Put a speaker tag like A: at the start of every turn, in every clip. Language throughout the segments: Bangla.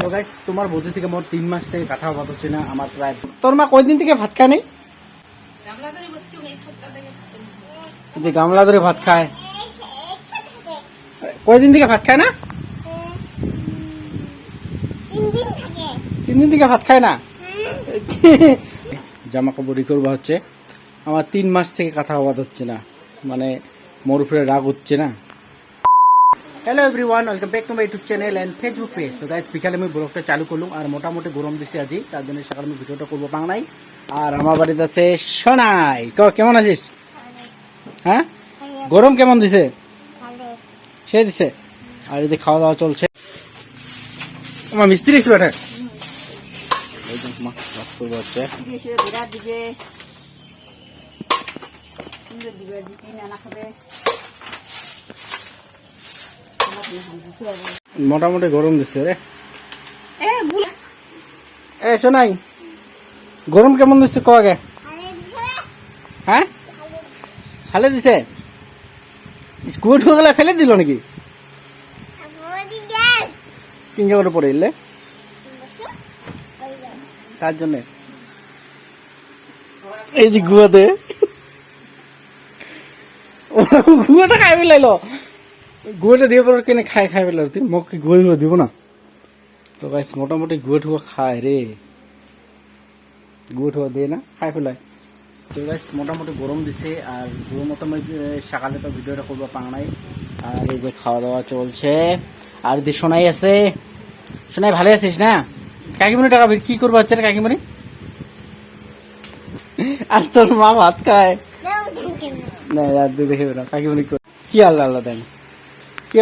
A: তো গাইস তোমার বৌদি থেকে মোট তিন মাস থেকে কথা কথা হচ্ছে না, আমার প্রায় তোর মা কয়দিন থেকে ভাত খায় নাই? যে গামলা ধরে ভাত খায়। কয়দিন থেকে ভাত খায় না? তিন দিন থেকে ভাত খায় না? জামা কাপড় ই করবা হচ্ছে, আমার তিন মাস থেকে কথা হওয়া হচ্ছে না। মানে মোর উপরে রাগ হচ্ছে না। Hello everyone welcome back to my YouTube channel and Facebook page তো গাইস বিকালে আমি ব্লগটা চালু করলাম আর মোটামুটি গরম দিছে আজি তার জন্য সকালে আমি ভিডিওটা করব বাংলায়। আর আমার বাড়িতে আছে সোনাই। ক কেমন আছিস? হ্যাঁ? গরম কেমন দিছে? সে দিছে। আর এই যে খাওয়া দাওয়া চলছে। আমার মিস্ত্রি ছিল এটা
B: দিবে দিবে নানা খাবে।
A: মোটামুটি গরম দিচ্ছে রে।
B: এ
A: শোনাই গরম কেমন দিচ্ছে কো আগে? হ্যাঁ? ফেলে দিছে? স্কুল ঠুকলে ফেলে দিল নাকি? তিন জায়গাটা পড়ে এলে? তার জন্য। এই যে গুয়াতে। গুয়াটা খাই ফেলাইলো? গুয়াটা দিয়ে পরে কেনে খাই খাই ফেলার তুই মোক গুয়া গুয়া দিব না? তো গাইস মোটামুটি গুয়া ঠুয়া খায় রে গুয়া ঠুয়া দিয়ে না? খাই ফেলায় তো গাইস মোটামুটি গরম দিছে আর গরম মতো আমি এ, সকালে তো ভিডিওটা করব পাং নাই। আর এই যে খাওয়া দাওয়া চলছে। আর দি সোনাই আছে। সোনাই ভালো আছিস না? কাকিমণি টাকা কি করব হচ্ছে রে কাকিমণি? আর তোর মা ভাত খায়। না রাত দেখে বেরো কাকিমণি কি আল্লাহ আল্লাহ দেন। কি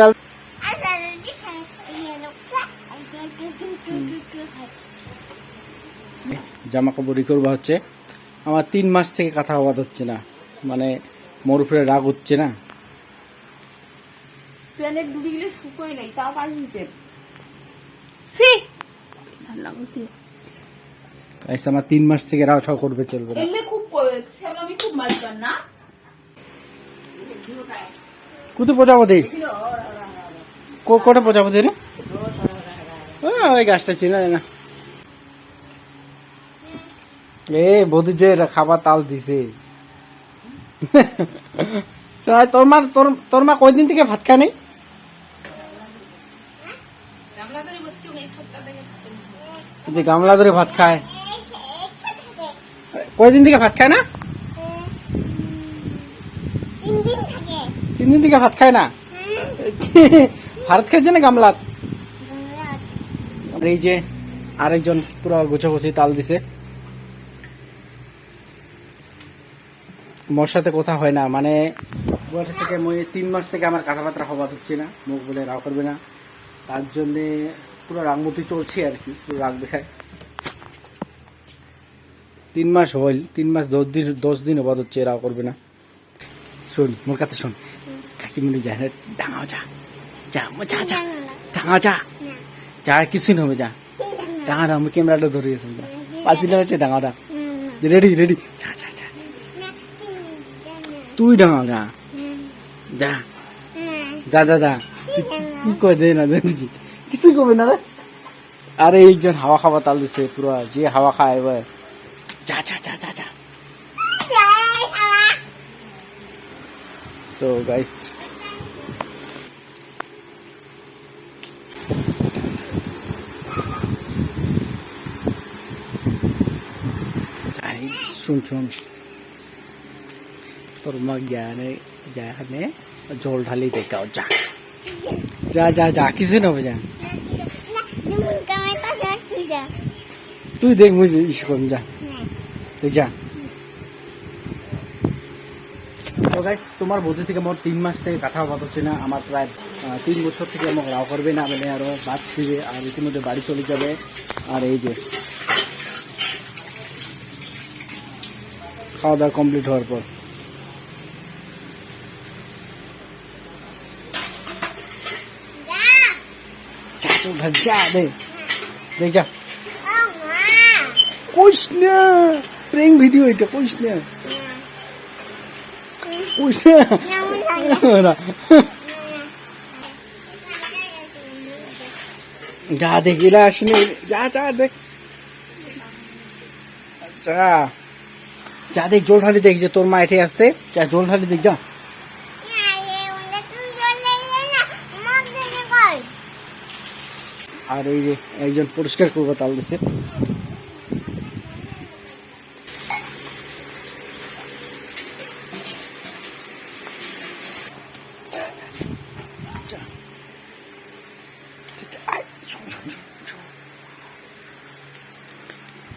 A: জামা কাপড় ই করবা হচ্ছে আমার তিন মাস থেকে কথা আবাদ হচ্ছে না। মানে মোর উপরে রাগ হচ্ছে না।
B: প্যানের ডুবি গেলে শুকোয় নাই তাও পানি দিতে। সি
A: গাইস আমার তিন মাস থেকে রাগ ঠাক করবে চলবে না।
B: এলে খুব সেগুলো আমি খুব মারতাম না।
A: কুতু প্রজাপতি কো- কোটা প্রজাপতি রে ওই গাছটা চিনা না। এ বৌদি যে রা- খাবার তাল দিছে। তোর মা তোর তোর মা কয়দিন থেকে ভাত খায় নাই?
B: গামলা ধরে বচ্চু এক সপ্তাহ থেকে
A: যে গামলা ধরে ভাত খায়। কয়দিন থেকে ভাত খায় না? তিন দিন থেকে। ভাত খায় না? ভারত খাইছে না গামলা এই যে আরেকজন পুরো গুছাগুছি তাল দিছে। মোর সাথে কথা হয় না মানে থেকে মই তিন মাস থেকে আমার কথাবার্তা হওয়া হচ্ছে না, মুখ বলে রাগ করবে না। তার জন্যে পুরো রাগমতি চলছে আর কি, পুরো রাগ দেখায়। তিন মাস হইল, তিন মাস দশ দিন দশ দিন অবাদ হচ্ছে রাগ করবে না। শোন, মোর কাছে শোন। কাকিমুনি যায় না, ডাঙাও যা। যা যা যা। ডাঙাও যা। যা কিছুই হবে যা। ডাঙাটা আমি ক্যামেরাটা ধরে গেছি পাঁচিলে হচ্ছে ডাঙাটা রেডি রেডি যা যা যা। তুই ডাঙাও যা। যা। যা যা যা। কি কয় দে না দে কিছুই কবে না রে। আরে একজন হাওয়া খাওয়া তাল দিছে পুরো। যে হাওয়া খায় এবার। যা যা যা যা যা। তো গাইস আই শুন শুন তোর মা জ্ঞানে জ্ঞানে জল ঢালি দেখাও যা। যা যা যা কিছু না হবে, যা। তুই দেখ ইস করুন যা। তুই যা। তো গাইস তোমার বৌদি থেকে মোট তিন মাস থেকে কথা হওয়া হচ্ছে না। আমার প্রায় তিন বছর থেকে আমাকে রাও করবে না বলে আরও বাদ ফিরে, আর ইতিমধ্যে বাড়ি চলে যাবে। আর এই যে খাওয়া দাওয়া কমপ্লিট হওয়ার পর। চল ভাই, দে। যা। না প্রেং ভিডিও এটা কইস। যা দেখিলা আসেনি। যা যা দেখ যা যা দেখ জল ঢালি দেখ যে তোর মা এঠে আসছে, যা জল ঢালি দেখ, যা। আর এই যে একজন পরিষ্কার করব, তাল দিচ্ছে।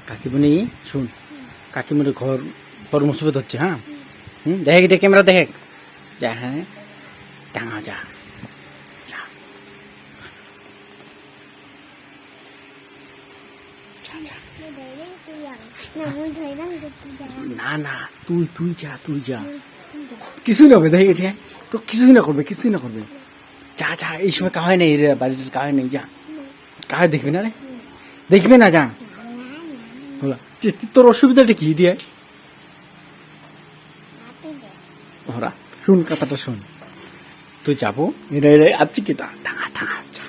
A: কাকিমণি, শুন। কাকিমণি ঘর ঘর মুসিবত হচ্ছে হ্যাঁ? হুম, দেখে এটা ক্যামেরা দেখে। যা হ্যাঁ টাঙা যা। না না, তুই তুই যা তুই যা। কিছুই না হবে, দেখ এটা। তো কিছুই না করবে, কিছুই না করবে। যা যা, এই সময় কাহাই নেই রে বাড়িতে কাহাই নেই, যা। কাহাই দেখবি না রে? দেখবে না, যা। হলো। তোর অসুবিধাটা কি দিয়ে ওরা, শুন কথাটা শুন। তুই যাব এটা এটা আজকে টাকা টাকা যা